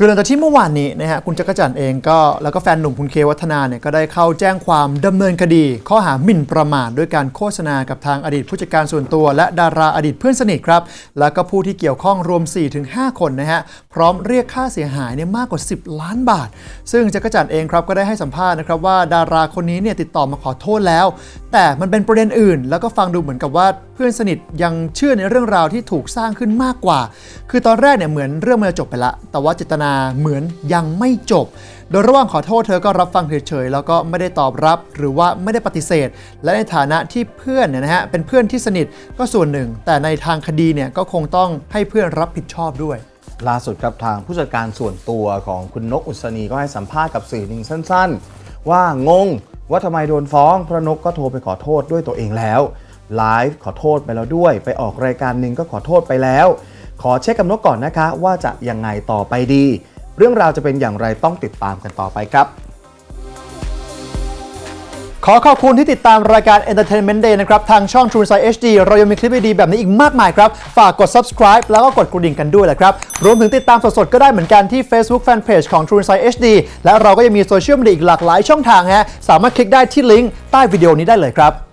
คือหลังจากที่เมื่อวานนี้นะฮะคุณจักรจันทร์เองก็แล้วก็แฟนหนุ่มคุณเควัฒนาเนี่ยก็ได้เข้าแจ้งความดำเนินคดี ข้อหาหมิ่นประมาทด้วยการโฆษณากับทางอดีตผู้จัดการส่วนตัว และดาราอดีตเพื่อนสนิทครับ แล้วก็ผู้ที่เกี่ยวข้องรวม 4-5 คนนะฮะพร้อมเรียกค่าเสียหายเนี่ยมากกว่า 10 ล้านบาท ซึ่งจักรจันทร์เองครับก็ได้ให้สัมภาษณ์นะครับว่าดาราคนนี้เนี่ยติดต่อมาขอโทษแล้ว แต่มันเป็นประเด็นอื่น แล้วก็ฟังดูเหมือนกับว่าเพื่อนสนิทยังเชื่อในเรื่องราวที่ถูกสร้างขึ้นมากกว่า คือตอนแรกเนี่ยเหมือนเรื่องมันจะจบไปละแต่ว่าเจตนาเหมือนยังไม่จบ โดยระหว่างขอโทษเธอก็รับฟังเฉยๆแล้วก็ไม่ได้ตอบรับหรือว่าไม่ได้ปฏิเสธ และในฐานะที่เพื่อนเนี่ยนะฮะเป็นเพื่อนที่สนิทก็ส่วนหนึ่ง แต่ในทางคดีเนี่ยก็คงต้องให้เพื่อนรับผิดชอบด้วยล่าสุดครับทางผู้จัดการส่วนตัวของคุณนกอุศนีก็ให้สัมภาษณ์กับสื่อหนึ่งสั้น ๆ ว่างงว่าทำไมโดนฟ้องพระนกก็โทรไปขอโทษด้วยตัวเองแล้วไลฟ์ขอโทษไปแล้วด้วย ไปออกรายการหนึ่งก็ขอโทษไปแล้ว ขอเช็คกับนกก่อนนะคะ ว่าจะยังไงต่อไปดี เรื่องราวจะเป็นอย่างไรต้องติดตามกันต่อไปครับ ขอขอบคุณที่ติดตามรายการ Entertainment Day นะครับ ทางช่อง True Insight HD เรายังมีคลิปดีๆแบบนี้อีกมากมายครับ ฝากกด subscribe แล้วก็กดกระดิ่งกันด้วยแหละครับ รวมถึงติดตามสดๆ ก็ได้เหมือนกันที่ Facebook Fanpage ของ True Insight HD และเราก็ยังมีโซเชียลมีเดียอีกหลากหลายช่องทางฮะสามารถคลิกได้ที่ลิงก์ใต้วิดีโอนี้ได้เลยครับ